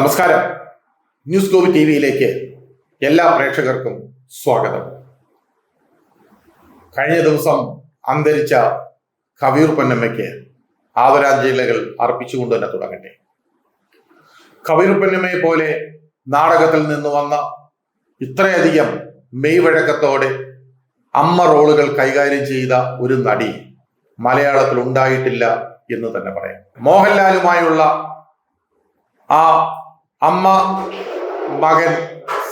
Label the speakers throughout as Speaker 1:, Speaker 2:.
Speaker 1: നമസ്കാരം. News globe T വിയിലേക്ക് എല്ലാ പ്രേക്ഷകർക്കും സ്വാഗതം. കഴിഞ്ഞ ദിവസം അന്തരിച്ച കവിയൂർ പൊന്നമ്മയ്ക്ക് ആദരാഞ്ജലികൾ അർപ്പിച്ചുകൊണ്ട് തന്നെ തുടങ്ങട്ടെ. കവിയൂർ പൊന്നമ്മയെ പോലെ നാടകത്തിൽ നിന്ന് വന്ന ഇത്രയധികം മെയ് വഴക്കത്തോടെ അമ്മ റോളുകൾ കൈകാര്യം ചെയ്ത ഒരു നടി മലയാളത്തിൽ ഉണ്ടായിട്ടില്ല എന്ന് തന്നെ പറയാം. മോഹൻലാലുമായുള്ള ആ അമ്മ മകൻ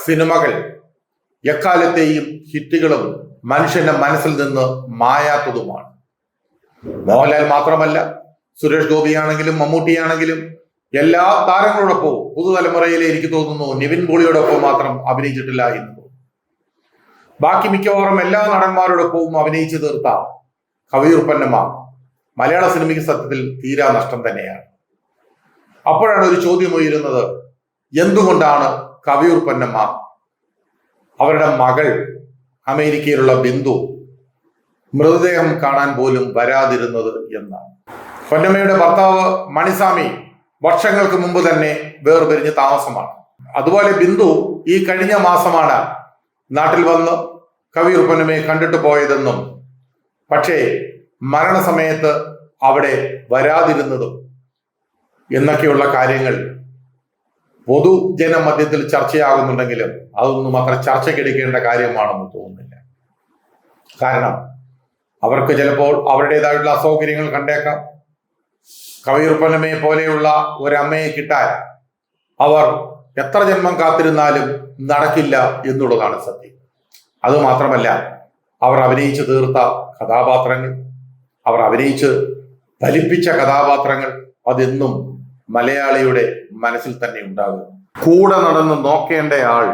Speaker 1: സിനിമകൾ. എക്കാലത്തെയും ഹിറ്റുകളും മനുഷ്യന്റെ മനസ്സിൽ നിന്ന് മായാത്തതുമാണ്. മോഹൻലാൽ മാത്രമല്ല സുരേഷ് ഗോപിയാണെങ്കിലും മമ്മൂട്ടിയാണെങ്കിലും എല്ലാ താരങ്ങളോടൊപ്പവും പുതുതലമുറയിലെ എനിക്ക് തോന്നുന്നു നിവിൻ പോളിയോടൊപ്പം മാത്രം അഭിനയിച്ചിട്ടില്ല എന്ന് തോന്നുന്നു. ബാക്കി മിക്കവാറും എല്ലാ നടന്മാരോടൊപ്പവും അഭിനയിച്ചു തീർത്ത കവിയൂർ മലയാള സിനിമയ്ക്ക് സത്യത്തിൽ തീരാ നഷ്ടം തന്നെയാണ്. അപ്പോഴാണ് ഒരു ചോദ്യം ഉയരുന്നത് എന്തുകൊണ്ടാണ് കവിയൂർ പൊന്നമ്മ അവരുടെ മകൾ അമേരിക്കയിലുള്ള ബിന്ദു മൃതദേഹം കാണാൻ പോലും വരാതിരുന്നത് എന്നാണ്. പൊന്നമ്മയുടെ ഭർത്താവ് മണിസ്വാമി വർഷങ്ങൾക്ക് മുമ്പ് തന്നെ വേർപിരിഞ്ഞ് താമസമാണ്. അതുപോലെ ബിന്ദു ഈ കഴിഞ്ഞ മാസമാണ് നാട്ടിൽ വന്ന് കവിയൂർ പൊന്നമ്മയെ കണ്ടിട്ട് പോയതെന്നും പക്ഷേ മരണസമയത്ത് അവിടെ വരാതിരുന്നതും എന്നൊക്കെയുള്ള കാര്യങ്ങൾ പൊതുജനമധ്യത്തിൽ ചർച്ചയാകുന്നുണ്ടെങ്കിലും അതൊന്നും അത്ര ചർച്ചയ്ക്കെടുക്കേണ്ട കാര്യമാണെന്ന് തോന്നുന്നില്ല. കാരണം അവർക്ക് ചിലപ്പോൾ അവരുടേതായിട്ടുള്ള അസൗകര്യങ്ങൾ കണ്ടേക്കാം. കവിയുർപ്പനമ്മയെ പോലെയുള്ള ഒരമ്മയെ കിട്ടാൻ അവർ എത്ര ജന്മം കാത്തിരുന്നാലും നടക്കില്ല എന്നുള്ളതാണ് സത്യം. അതുമാത്രമല്ല അവർ അഭിനയിച്ചു തീർത്ത കഥാപാത്രങ്ങൾ അവർ അഭിനയിച്ച് ഫലിപ്പിച്ച കഥാപാത്രങ്ങൾ അതെന്നും മലയാളിയുടെ മനസ്സിൽ തന്നെ ഉണ്ടാകും. കൂടെ നടന്ന് നോക്കേണ്ട ആൾ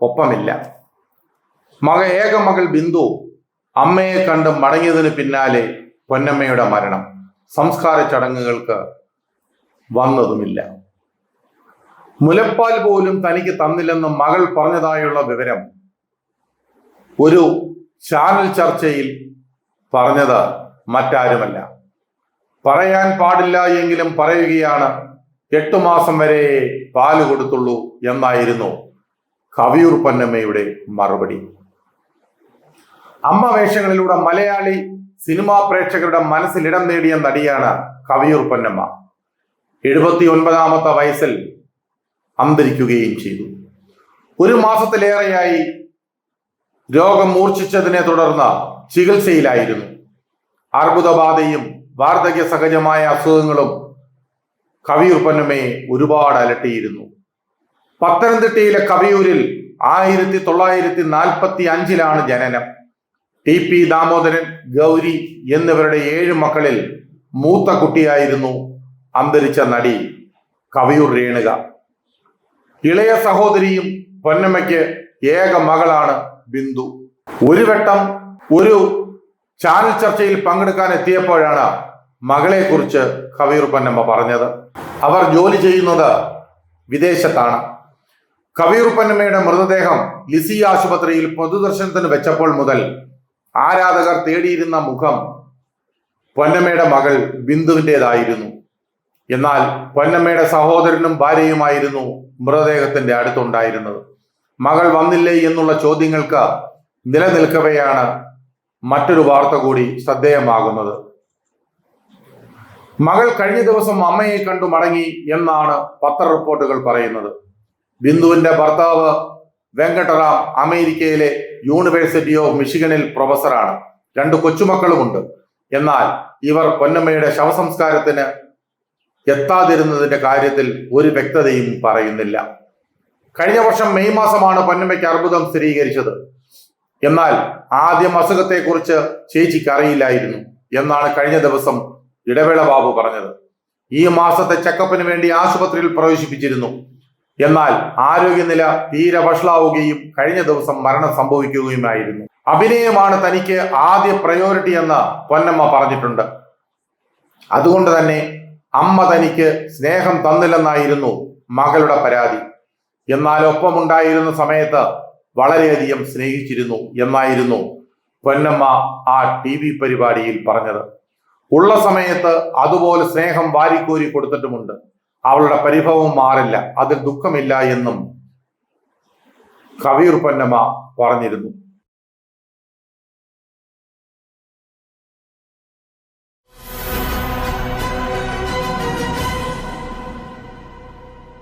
Speaker 1: ഒപ്പമില്ല. മക ഏക മകൾ ബിന്ദു അമ്മയെ കണ്ട് മടങ്ങിയതിന് പിന്നാലെ പൊന്നമ്മയുടെ മരണം. സംസ്കാര ചടങ്ങുകൾക്ക് വന്നതുമില്ല. മുലപ്പാൽ പോലും തനിക്ക് തന്നില്ലെന്ന് മകൾ പറഞ്ഞതായുള്ള വിവരം ഒരു ചാനൽ ചർച്ചയിൽ പറഞ്ഞത് മറ്റാരുമല്ല. പറയാൻ പാടില്ല എങ്കിലും പറയുകയാണ്. എട്ടു മാസം വരെ പാൽ കൊടുത്തുള്ളൂ എന്നായിരുന്നു കവിയൂർ പൊന്നമ്മയുടെ മറുപടി. അമ്മ വേഷങ്ങളിലൂടെ മലയാളി സിനിമാ പ്രേക്ഷകരുടെ മനസ്സിൽ ഇടം നേടിയ നടിയാണ് കവിയൂർ പൊന്നമ്മ. എഴുപത്തി ഒൻപതാമത്തെ വയസ്സിൽ അന്തരിക്കുകയും ചെയ്തു. ഒരു മാസത്തിലേറെയായി രോഗം മൂർച്ഛിച്ചതിനെ തുടർന്ന് ചികിത്സയിലായിരുന്നു. അർബുദബാധയും വാർദ്ധക്യ സഹജമായ അസുഖങ്ങളും കവിയൂർ പൊന്നമ്മയെ ഒരുപാട് അലട്ടിയിരുന്നു. പത്തനംതിട്ടയിലെ കവിയൂരിൽ ആയിരത്തി തൊള്ളായിരത്തി നാൽപ്പത്തി അഞ്ചിലാണ് ജനനം. ടി പി ദാമോദരൻ ഗൗരി എന്നിവരുടെ ഏഴ് മക്കളിൽ മൂത്ത കുട്ടിയായിരുന്നു അന്തരിച്ച നടി കവിയൂർ രേണുക. ഇളയ സഹോദരിയും പൊന്നമ്മയ്ക്ക് ഏക മകളാണ് ബിന്ദു. ഒരു വട്ടം ഒരു ചാനൽ ചർച്ചയിൽ പങ്കെടുക്കാൻ എത്തിയപ്പോഴാണ് മകളെ കുറിച്ച് കവിയൂർ പൊന്നമ്മ പറഞ്ഞത്. അവർ ജോലി ചെയ്യുന്നത് വിദേശത്താണ്. കവിയൂർ പൊന്നമ്മയുടെ മൃതദേഹം ലിസി ആശുപത്രിയിൽ പൊതുദർശനത്തിന് വെച്ചപ്പോൾ മുതൽ ആരാധകർ തേടിയിരുന്ന മുഖം പൊന്നമ്മയുടെ മകൾ ബിന്ദുവിന്റെതായിരുന്നു. എന്നാൽ പൊന്നമ്മയുടെ സഹോദരനും ഭാര്യയുമായിരുന്നു മൃതദേഹത്തിന്റെ അടുത്തുണ്ടായിരുന്നത്. മകൾ വന്നില്ലേ എന്നുള്ള ചോദ്യങ്ങൾക്ക് നിലനിൽക്കവെയാണ് മറ്റൊരു വാർത്ത കൂടി ശ്രദ്ധേയമാകുന്നത്. മകൾ കഴിഞ്ഞ ദിവസം അമ്മയെ കണ്ടു മടങ്ങി എന്നാണ് പത്ര റിപ്പോർട്ടുകൾ പറയുന്നത്. ബിന്ദുവിന്റെ ഭർത്താവ് വെങ്കട്ടറാം അമേരിക്കയിലെ യൂണിവേഴ്സിറ്റി ഓഫ് മിഷിഗണിൽ പ്രൊഫസറാണ്. രണ്ട് കൊച്ചുമക്കളുമുണ്ട്. എന്നാൽ ഇവർ പൊന്നമ്മയുടെ ശവസംസ്കാരത്തിന് എത്താതിരുന്നതിന്റെ കാര്യത്തിൽ ഒരു വ്യക്തതയും പറയുന്നില്ല. കഴിഞ്ഞ വർഷം മെയ് മാസമാണ് പൊന്നമ്മയ്ക്ക് അർബുദം സ്ഥിരീകരിച്ചത്. എന്നാൽ ആദ്യം അസുഖത്തെക്കുറിച്ച് ചേച്ചിക്ക് അറിയില്ലായിരുന്നു എന്നാണ് കഴിഞ്ഞ ദിവസം ഇടവേള ബാബു പറഞ്ഞത്. ഈ മാസത്തെ ചെക്കപ്പിന് വേണ്ടി ആശുപത്രിയിൽ പ്രവേശിപ്പിച്ചിരുന്നു. എന്നാൽ ആരോഗ്യനില തീരെ വഷളാവുകയും കഴിഞ്ഞ ദിവസം മരണം സംഭവിക്കുകയുമായിരുന്നു. അഭിനയമാണ് തനിക്ക് ആദ്യ പ്രയോറിറ്റി എന്ന് പൊന്നമ്മ പറഞ്ഞിട്ടുണ്ട്. അതുകൊണ്ട് തന്നെ അമ്മ തനിക്ക് സ്നേഹം തന്നില്ലെന്നായിരുന്നു മകളുടെ പരാതി. എന്നാൽ ഒപ്പമുണ്ടായിരുന്ന സമയത്ത് വളരെയധികം സ്നേഹിച്ചിരുന്നു എന്നായിരുന്നു പൊന്നമ്മ ആ ടി വി പരിപാടിയിൽ പറഞ്ഞത്. ഉള്ള സമയത്ത് അതുപോലെ സ്നേഹം വാരിക്കോരി കൊടുത്തിട്ടുമുണ്ട്. അവളുടെ പരിഭവം മാറില്ല അതിൽ ദുഃഖമില്ല എന്നും കവീർ പൊന്നമ്മ പറഞ്ഞിരുന്നു.